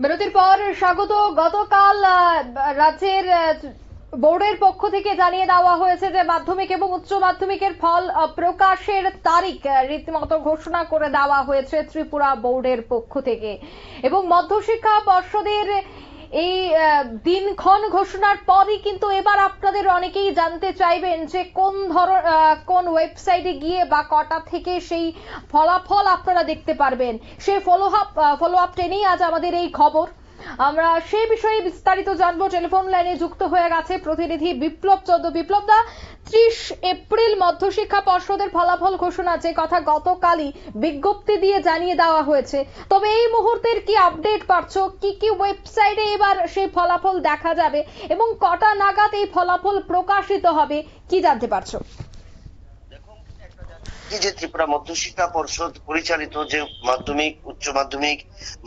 বিরতির পর স্বাগত। গতকাল রাজ্যের বোর্ডের পক্ষ থেকে জানিয়ে দেওয়া হয়েছে যে মাধ্যমিক এবং উচ্চ মাধ্যমিকের ফল প্রকাশের তারিখ রীতিমতো ঘোষণা করে দেওয়া হয়েছে ত্রিপুরা বোর্ডের পক্ষ থেকে। এবং মধ্যশিক্ষা পর্ষদের এই দিনক্ষণ ঘোষণার পরই কিন্তু এবার আপনাদের অনেকেই জানতে চাইবেন যে কোন ধর কোন ওয়েবসাইটে গিয়ে বা কটা থেকে সেই ফলাফল আপনারা দেখতে পারবেন। সেই ফলো আপ ফলো আপ টেনেই আজ আমাদের এই খবর। আমরা সেই বিষয়ে বিস্তারিত জানব। টেলিফোন লাইনে যুক্ত হয়ে গেছে প্রতিনিধি বিপ্লব চন্দ্র। বিপ্লব দা ত্রিশ এপ্রিল মধ্যশিক্ষা পর্ষদের ফলাফল ঘোষণা যে কথা গতকালই বিজ্ঞপ্তি দিয়ে জানিয়ে দেওয়া হয়েছে। তবে এই মুহূর্তের কি আপডেট পাচ্ছ? কি কি ওয়েবসাইটে এবার সেই ফলাফল দেখা যাবে? এবং কটা নাগাদ এই ফলাফল প্রকাশিত হবে, কি জানতে পারছ? যে ত্রিপুরা মধ্যশিক্ষা পর্ষদ পরিচালিত যে মাধ্যমিক, উচ্চ মাধ্যমিক,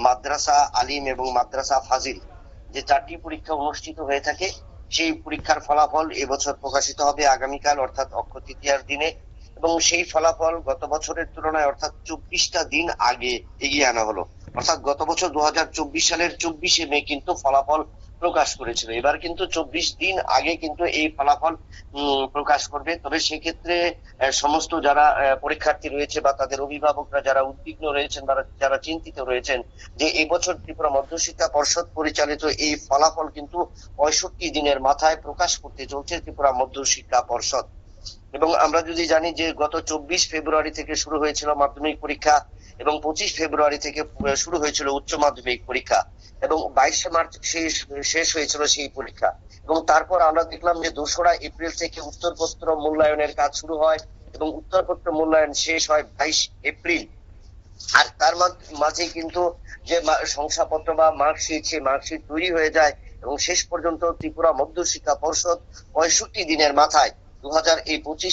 মাদ্রাসা আলিম এবং মাদ্রাসা ফাজিল, যে চারটি পরীক্ষা অনুষ্ঠিত হয়ে থাকে সেই পরীক্ষার ফলাফল এবছর প্রকাশিত হবে আগামীকাল, অর্থাৎ অক্ষয় তৃতীয়ার দিনে, এবং সেই ফলাফল গত বছরের তুলনায়, অর্থাৎ চব্বিশটা দিন আগে এগিয়ে আনা হলো। অর্থাৎ গত বছর দু হাজার চব্বিশ সালের চব্বিশে মে কিন্তু ফলাফল প্রকাশ করেছিল। এবার কিন্তু চব্বিশ দিন আগে কিন্তু এই ফলাফল প্রকাশ করবে। তবে সেক্ষেত্রে সমস্ত যারা পরীক্ষার্থী রয়েছে বা তাদের অভিভাবকরা যারা উদ্বিগ্ন রয়েছেন বা যারা চিন্তিত রয়েছেন যে এবছর ত্রিপুরা মধ্যশিক্ষা পর্ষদ পরিচালিত এই ফলাফল কিন্তু পঁয়ষট্টি দিনের মাথায় প্রকাশ করতে চলছে ত্রিপুরা মধ্যশিক্ষা পর্ষদ। এবং আমরা যদি জানি যে গত চব্বিশ ফেব্রুয়ারি থেকে শুরু হয়েছিল মাধ্যমিক পরীক্ষা এবং পঁচিশ ফেব্রুয়ারি থেকে শুরু হয়েছিল উচ্চ মাধ্যমিক পরীক্ষা এবং বাইশে মার্চ শেষ শেষ হয়েছিল সেই পরীক্ষা। এবং তারপর আমরা দেখলাম যে দোসরা এপ্রিল থেকে উত্তরপত্র মূল্যায়নের কাজ শুরু হয় এবং উত্তরপত্র মূল্যায়ন শেষ হয় বাইশ এপ্রিল। আর তার মাঝে কিন্তু যে শংসাপত্র বা মার্কশিট, সেই মার্কশিট তৈরি হয়ে যায় এবং শেষ পর্যন্ত ত্রিপুরা মধ্যশিক্ষা পর্ষদ পঁয়ষট্টি দিনের মাথায় দু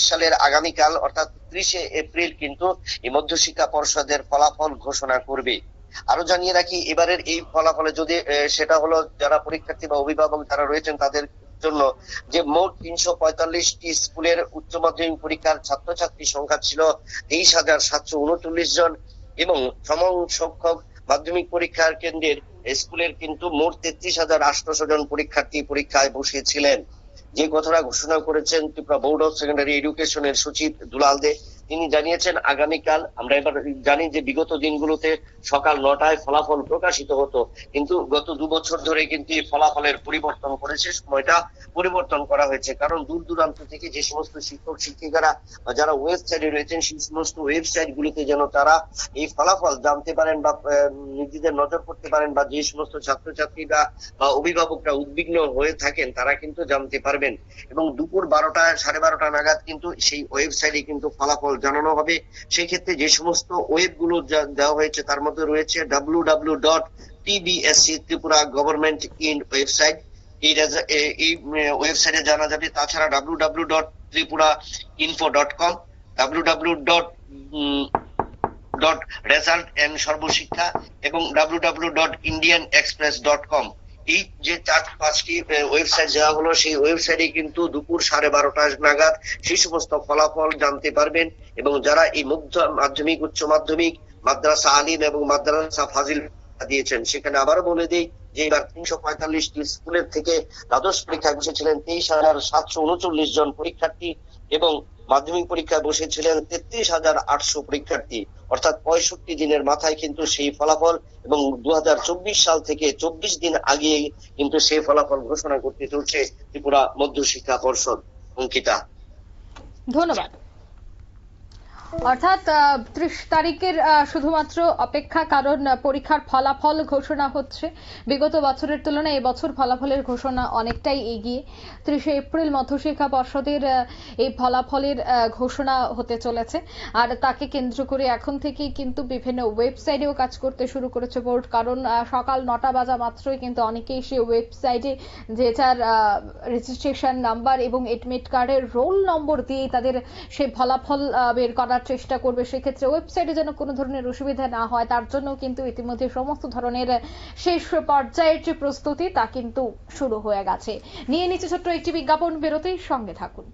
সালের আগামীকাল, অর্থাৎ ত্রিশে এপ্রিল কিন্তু এই মধ্যশিক্ষা পর্ষদের ফলাফল ঘোষণা করবে। আরও জানিয়ে রাখি, এবারের এই ফলাফলে যদি সেটা হলো যারা পরীক্ষার্থী বা অভিভাবক যারা রয়েছেন তাদের জন্য যে মোট তিনশো পঁয়তাল্লিশটি স্কুলের উচ্চ মাধ্যমিক পরীক্ষার ছাত্রছাত্রী সংখ্যা ছিল তেইশ হাজার সাতশো উনচল্লিশ জন এবং সম সংখ্যক মাধ্যমিক পরীক্ষার কেন্দ্রের স্কুলের কিন্তু মোট তেত্রিশ হাজার আটশো জন পরীক্ষার্থী পরীক্ষায় বসিয়েছিলেন যে কথাটা ঘোষণা করেছেন ত্রিপুরা বোর্ড অফ সেকেন্ডারি এডুকেশনের সচিব দুলাল দে তিনি জানিয়েছেন, আগামীকাল আমরা এবার জানি যে বিগত দিনগুলোতে সকাল নটায় ফলাফল প্রকাশিত হতো, কিন্তু গত দু বছর ধরে কিন্তু এই ফলাফলের পরিবর্তন করেছে। সময়টা পরিবর্তন করা হয়েছে। কারণ দূর দূরান্ত থেকে যে সমস্ত শিক্ষক, শিক্ষিকারা যারা ওয়েবসাইটে রয়েছেন, সেই সমস্ত ওয়েবসাইট গুলিতে যেন তারা এই ফলাফল জানতে পারেন বা নিজেদের নজর করতে পারেন বা যে সমস্ত ছাত্রছাত্রীরা বা অভিভাবকরা উদ্বিগ্ন হয়ে থাকেন, তারা কিন্তু জানতে পারবেন। এবং দুপুর বারোটা সাড়ে বারোটা নাগাদ কিন্তু সেই ওয়েবসাইটে কিন্তু ফলাফল জানানো হবে সেই ক্ষেত্রে যে সমস্ত ওয়েবগুলো দেওয়া হয়েছে তার মধ্যে রয়েছে W W dot TBSC Tripura government in website এই ওয়েবসাইটে জানা যাবে। তাছাড়া W W dot Tripura info dot com W W dot dot result and Sarvashiksha এবং W W dot Indian Express dot com এই যে চার পাঁচটি ওয়েবসাইট দেওয়া হলো, সেই ওয়েবসাইটে কিন্তু দুপুর সাড়ে বারোটা নাগাদ সেই সমস্ত ফলাফল জানতে পারবেন। এবং যারা এই মধ্য মাধ্যমিক, উচ্চ মাধ্যমিক, মাদ্রাসা আলিম এবং মাদ্রাসা ফাজিল দিয়েছেন, সেখানে আবারও বলে দিই যে এবার তিনশো পঁয়তাল্লিশটি স্কুলের থেকে দ্বাদশ পরীক্ষায় বসেছিলেন তেইশ হাজার সাতশো উনচল্লিশ জন পরীক্ষার্থী এবং মাধ্যমিক পরীক্ষায় বসেছিলেন তেত্রিশ হাজার আটশো পরীক্ষার্থী। অর্থাৎ পঁয়ষট্টি দিনের মাথায় কিন্তু সেই ফলাফল এবং দু হাজার চব্বিশ সাল থেকে চব্বিশ দিন আগে কিন্তু সেই ফলাফল ঘোষণা করতে চলছে ত্রিপুরা মধ্য শিক্ষা পর্ষদ। অঙ্কিতা। ধন্যবাদ। অর্থাৎ ত্রিশ তারিখের শুধুমাত্র অপেক্ষা, কারণ পরীক্ষার ফলাফল ঘোষণা হচ্ছে। বিগত বছরের তুলনায় এবছর ফলাফলের ঘোষণা অনেকটাই এগিয়ে। ত্রিশে এপ্রিল মধ্যশিক্ষা পর্ষদের এই ফলাফলের ঘোষণা হতে চলেছে। আর তাকে কেন্দ্র করে এখন থেকেই কিন্তু বিভিন্ন ওয়েবসাইটেও কাজ করতে শুরু করেছে বোর্ড। কারণ সকাল নটা বাজা মাত্রই কিন্তু অনেকেই সেই ওয়েবসাইটে যেটার রেজিস্ট্রেশন নাম্বার এবং এডমিট কার্ডের রোল নম্বর দিয়ে তাদের সেই ফলাফল বের করার চেষ্টা করবে, সেক্ষেত্রে ওয়েবসাইটে যেন কোনো ধরনের অসুবিধা না হয়। তার জন্য কিন্তু ইতিমধ্যে সমস্ত ধরনের শেষ পর্যায়ের যে প্রস্তুতি, তা কিন্তু শুরু হয়ে গেছে। নিয়ে নিচ্ছে ছোট্ট একটি বিজ্ঞাপন বেরোতেই সঙ্গে থাকুন।